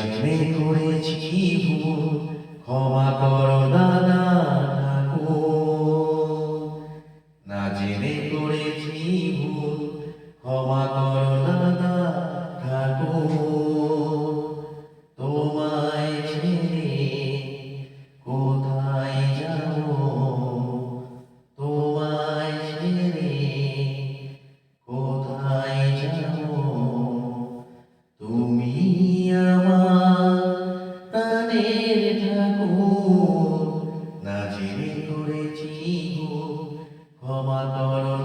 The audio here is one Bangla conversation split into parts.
জেনে করেছি ভুল? ক্ষমা করো দাদা না জেনে করেছি ভুল? ক্ষমা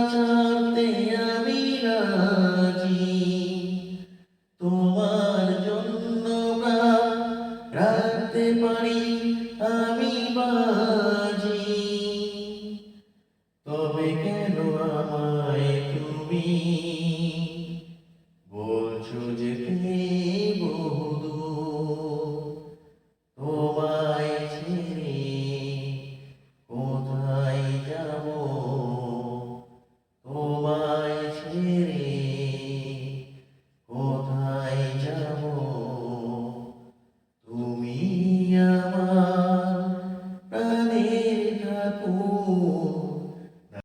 দুনিয়া